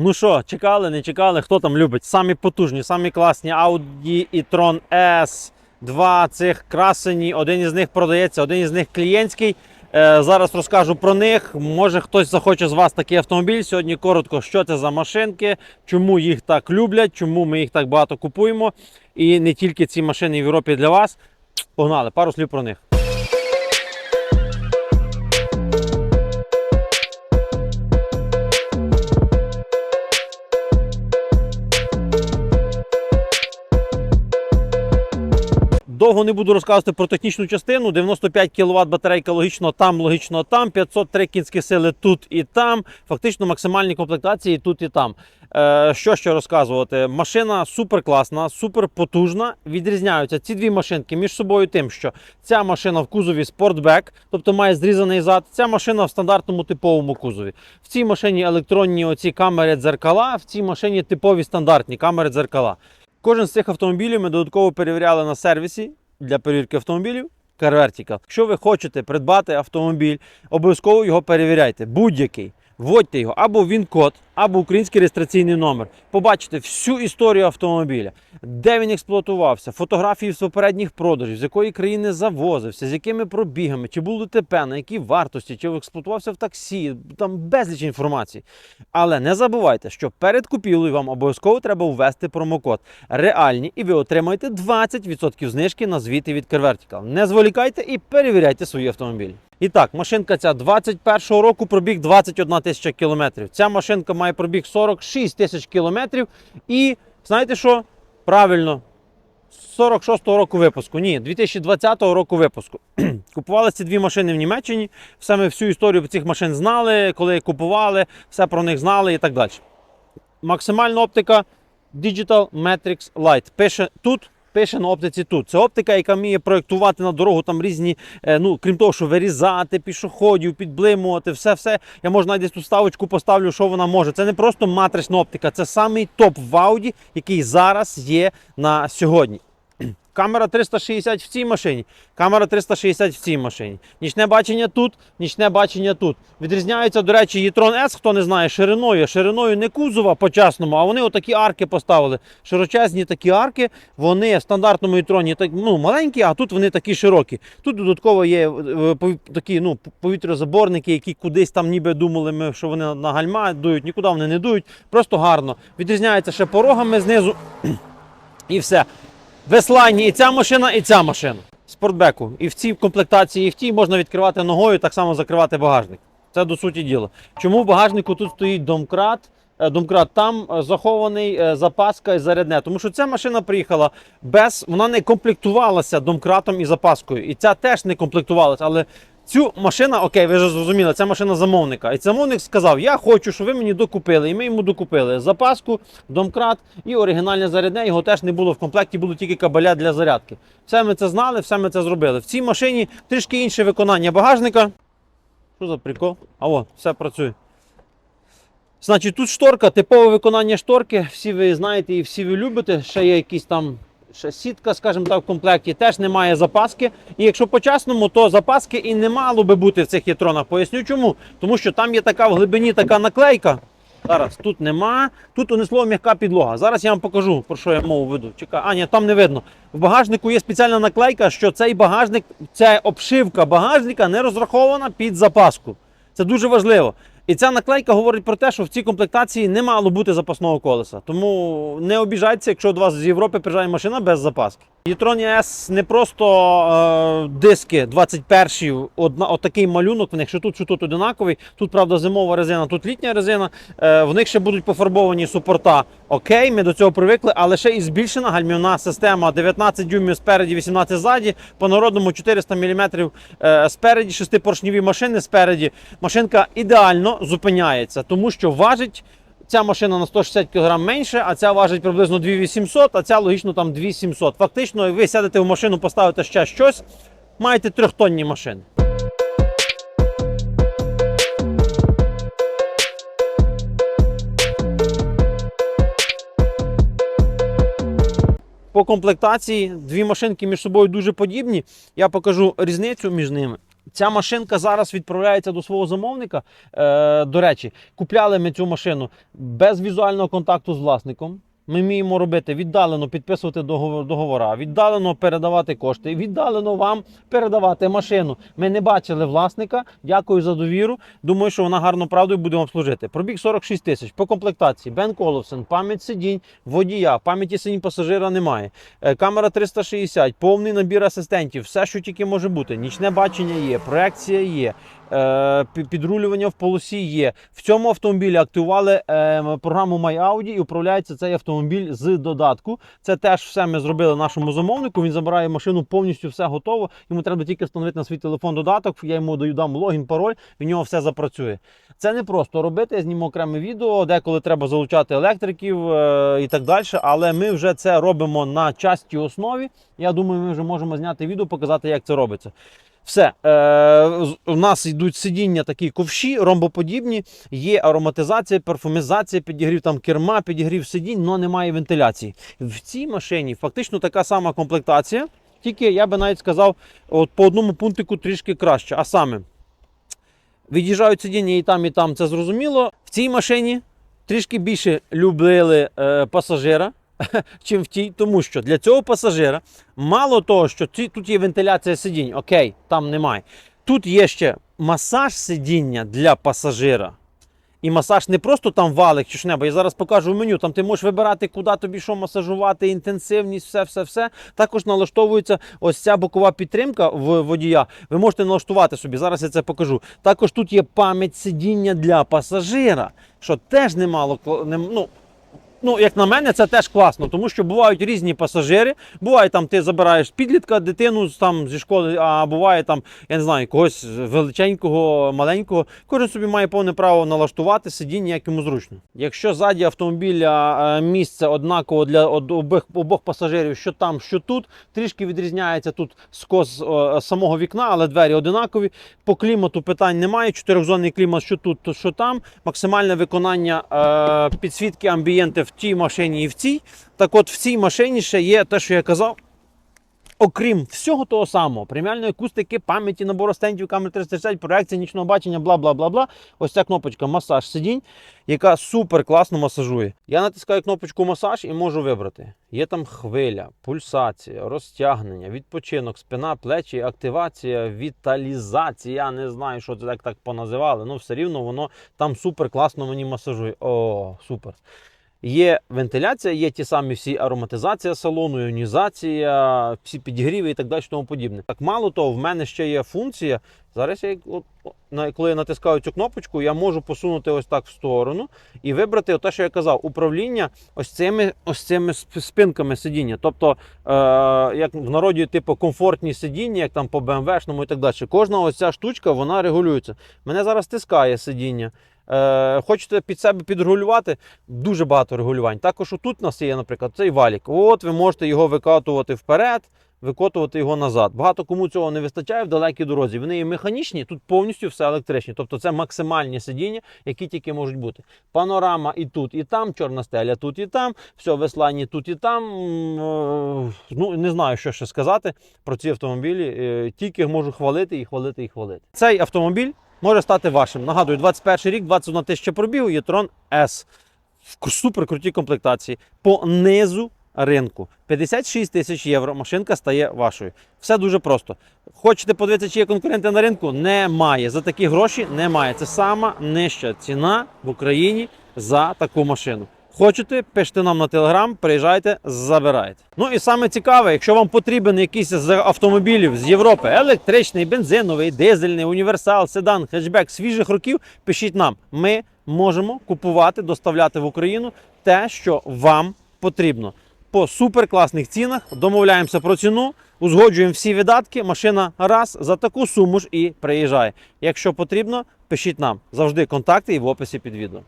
Ну що, чекали, не чекали, хто там любить? Самі потужні, самі класні Audi e-tron S, два цих красені, один із них продається, один із них клієнтський. Е, зараз розкажу про них. Може хтось захоче з вас такий автомобіль. Сьогодні коротко, що це за машинки, чому їх так люблять, чому ми їх так багато купуємо. І не тільки ці машини в Європі для вас. Погнали, пару слів про них. Довго не буду розказувати про технічну частину. 95 кВт батарейка логічно там, логічно там, 503 кінські сили тут і там. Фактично максимальні комплектації тут і там. Е, що ще розказувати? Машина супер класна, супер потужна. Відрізняються ці дві машинки між собою тим, що ця машина в кузові спортбек, тобто має зрізаний зад. Ця машина в стандартному типовому кузові. В цій машині електронні оці камери дзеркала, в цій машині типові стандартні камери дзеркала. Кожен з цих автомобілів ми додатково перевіряли на сервісі для перевірки автомобілів. Car Vertical. Якщо ви хочете придбати автомобіль, обов'язково його перевіряйте. Будь-який. Вводьте його або він-код, або український реєстраційний номер. Побачите всю історію автомобіля, де він експлуатувався, фотографії з попередніх продажів, з якої країни завозився, з якими пробігами, чи був ДТП, на якій вартості, чи експлуатувався в таксі. Там безліч інформації. Але не забувайте, що перед купівлею вам обов'язково треба ввести промокод реальні, і ви отримаєте 20% знижки на звіти від CarVertical. Не зволікайте і перевіряйте свої автомобілі. І так, машинка ця 21-го року пробіг 21 тисяча кілометрів. Ця машинка має пробіг 46 тисяч кілометрів. І знаєте що? Правильно, 46-го року випуску. Ні, 2020 року випуску. Купували ці дві машини в Німеччині. Все ми всю історію цих машин знали, коли купували, все про них знали і так далі. Максимальна оптика Digital Matrix Light. Пише тут. Пише на оптиці тут. Це оптика, яка вміє проєктувати на дорогу там різні, е, ну крім того, що вирізати пішоходів, підблимувати, все, все. Я можу навіть десь ту ставочку поставлю, що вона може. Це не просто матрична оптика, це самий топ в Audi, який зараз є на сьогодні. Камера 360 в цій машині, камера 360 в цій машині. Нічне бачення тут, нічне бачення тут. Відрізняється, до речі, e-tron S, хто не знає, шириною. Шириною не кузова по-часному, а вони отакі арки поставили. Широчезні такі арки, вони в стандартному e-tron так, ну, маленькі, а тут вони такі широкі. Тут додатково є е, такі ну, повітрозаборники, які кудись там ніби думали, ми, що вони на гальма дують, нікуди вони не дують. Просто гарно. Відрізняється ще порогами знизу. І все. Веслайні і ця машина, і ця машина. Спортбеку. І в цій комплектації, і в тій можна відкривати ногою, так само закривати багажник. Це до суті діла. Чому в багажнику тут стоїть домкрат? Е, Домкрат там е, захований е, запаска і зарядне. Тому що ця машина приїхала без, вона не комплектувалася домкратом і запаскою. І ця теж не комплектувалася. Але цю машину, окей, ви вже зрозуміли, це машина замовника. І замовник сказав: Я хочу, щоб ви мені докупили. І ми йому докупили запаску, домкрат і оригінальне зарядне. Його теж не було в комплекті, було тільки кабеля для зарядки. Все ми це знали, все ми це зробили. В цій машині трішки інше виконання багажника. Що за прикол? А о, все працює. Значить, тут шторка, типове виконання шторки. Всі ви знаєте і всі ви любите. Ще є якісь там сітка, скажімо так, в комплекті. Теж немає запаски. І якщо по-чесному, то запаски і не мало би бути в цих єтронах. Поясню чому. Тому що там є така в глибині така наклейка. Зараз тут нема. Тут унесло м'яка підлога. Зараз я вам покажу, про що я мову веду. Чекай, а ні, там не видно. В багажнику є спеціальна наклейка, що цей багажник, ця обшивка багажника не розрахована під запаску. Це дуже важливо. І ця наклейка говорить про те, що в цій комплектації не мало бути запасного колеса. Тому не обіжайтеся, якщо до вас з Європи приїжджає машина без запаски. E-tron S не просто е, диски 21 одна, отакий малюнок в них, що тут, що тут одинаковий. Тут, правда, зимова резина, тут літня резина. Е, в них ще будуть пофарбовані супорта. Окей, ми до цього привикли, але ще і збільшена гальмівна система 19 дюймів спереді, 18 ззаді, по народному 400 мм е, спереді, шестипоршневі машини спереді. Машинка ідеально зупиняється, тому що важить. Ця машина на 160 кг менше, а ця важить приблизно 2800, а ця логічно там 2700. Фактично, ви сядете в машину, поставите ще щось, маєте трьохтонні машини. По комплектації дві машинки між собою дуже подібні. Я покажу різницю між ними. Ця машинка зараз відправляється до свого замовника. Е, до речі, купляли ми цю машину без візуального контакту з власником. Ми вміємо робити віддалено підписувати договор, договора, віддалено передавати кошти, віддалено вам передавати машину. Ми не бачили власника. Дякую за довіру. Думаю, що вона гарно правдою буде вам служити. Пробіг 46 тисяч по комплектації. Бен Коловсен, пам'ять сидінь, водія, пам'яті сидінь пасажира немає. Е, Камера 360, повний набір асистентів, все, що тільки може бути. Нічне бачення є, проекція є. е, Підрулювання в полосі є. В цьому автомобілі активували е, програму MyAudi і управляється цей автомобіль з додатку. Це теж все ми зробили нашому замовнику. Він забирає машину повністю все готово. Йому треба тільки встановити на свій телефон додаток. Я йому даю дам логін, пароль, в нього все запрацює. Це не просто робити. Я зніму окреме відео, деколи треба залучати електриків е, і так далі. Але ми вже це робимо на частій основі. Я думаю, ми вже можемо зняти відео, показати, як це робиться. Все, е, у нас йдуть сидіння такі ковші, ромбоподібні, є ароматизація, парфумізація, підігрів там керма, підігрів сидінь, але немає вентиляції. В цій машині фактично така сама комплектація, тільки я би навіть сказав, от по одному пунктику трішки краще. А саме, від'їжджають сидіння і там, і там, це зрозуміло. В цій машині трішки більше любили е, пасажира, чим в тій, тому що для цього пасажира мало того, що тут є вентиляція сидінь, окей, там немає. Тут є ще масаж сидіння для пасажира. І масаж не просто там валик чи що-небудь. Я зараз покажу в меню. Там ти можеш вибирати, куди тобі що масажувати, інтенсивність, все, все, все. Також налаштовується ось ця бокова підтримка в водія. Ви можете налаштувати собі. Зараз я це покажу. Також тут є пам'ять сидіння для пасажира, що теж немало ну, Ну, як на мене, це теж класно, тому що бувають різні пасажири. Буває там, ти забираєш підлітка, дитину там зі школи, а буває там, я не знаю, когось величенького, маленького. Кожен собі має повне право налаштувати сидіння, як йому зручно. Якщо ззаді автомобіля е, місце однаково для обох, обох пасажирів, що там, що тут, трішки відрізняється тут скос самого вікна, але двері одинакові. По клімату питань немає. Чотирьохзонний клімат, що тут, то що там. Максимальне виконання е, підсвітки амбієнти в тій машині і в цій. Так от в цій машині ще є те, що я казав. Окрім всього того самого, преміальної акустики, пам'яті, набору стендів, камер 360, проекція нічного бачення, бла бла бла бла. Ось ця кнопочка масаж сидінь, яка супер класно масажує. Я натискаю кнопочку масаж і можу вибрати. Є там хвиля, пульсація, розтягнення, відпочинок, спина, плечі, активація, віталізація. Не знаю, що це так, так поназивали. Ну все рівно воно там супер класно мені масажує. О, супер. Є вентиляція, є ті самі всі ароматизація салону, іонізація, всі підігріви і так далі, тому подібне. Так мало того, в мене ще є функція. Зараз я коли я натискаю цю кнопочку, я можу посунути ось так в сторону і вибрати те, що я казав, управління ось цими ось цими спинками сидіння. Тобто, е, як в народі, типу комфортні сидіння, як там по БМВшному і так далі. Кожна ось ця штучка вона регулюється. Мене зараз тискає сидіння. Е, хочете під себе підрегулювати, дуже багато регулювань. Також тут у нас є, наприклад, цей валік. От ви можете його викатувати вперед, викотувати його назад. Багато кому цього не вистачає в далекій дорозі. Вони є механічні, тут повністю все електричні. Тобто це максимальні сидіння, які тільки можуть бути. Панорама і тут, і там, чорна стеля тут і там, все веслання тут і там. Е, Ну не знаю, що ще сказати про ці автомобілі. Е, Тільки можу хвалити і хвалити і хвалити. Цей автомобіль може стати вашим. Нагадую, 21 рік, 21 тисяча пробігу, є Трон S в супер крутій комплектації. По низу ринку 56 тисяч євро. Машинка стає вашою. Все дуже просто. Хочете подивитися, чи є конкуренти на ринку? Немає. За такі гроші немає. Це сама нижча ціна в Україні за таку машину. Хочете, пишете нам на телеграм, приїжджайте, забирайте. Ну і саме цікаве, якщо вам потрібен якийсь з автомобілів з Європи, електричний, бензиновий, дизельний, універсал, седан, хетчбек свіжих років, пишіть нам. Ми можемо купувати, доставляти в Україну те, що вам потрібно. По суперкласних цінах домовляємося про ціну, узгоджуємо всі видатки. Машина раз за таку суму ж і приїжджає. Якщо потрібно, пишіть нам завжди контакти і в описі під відео.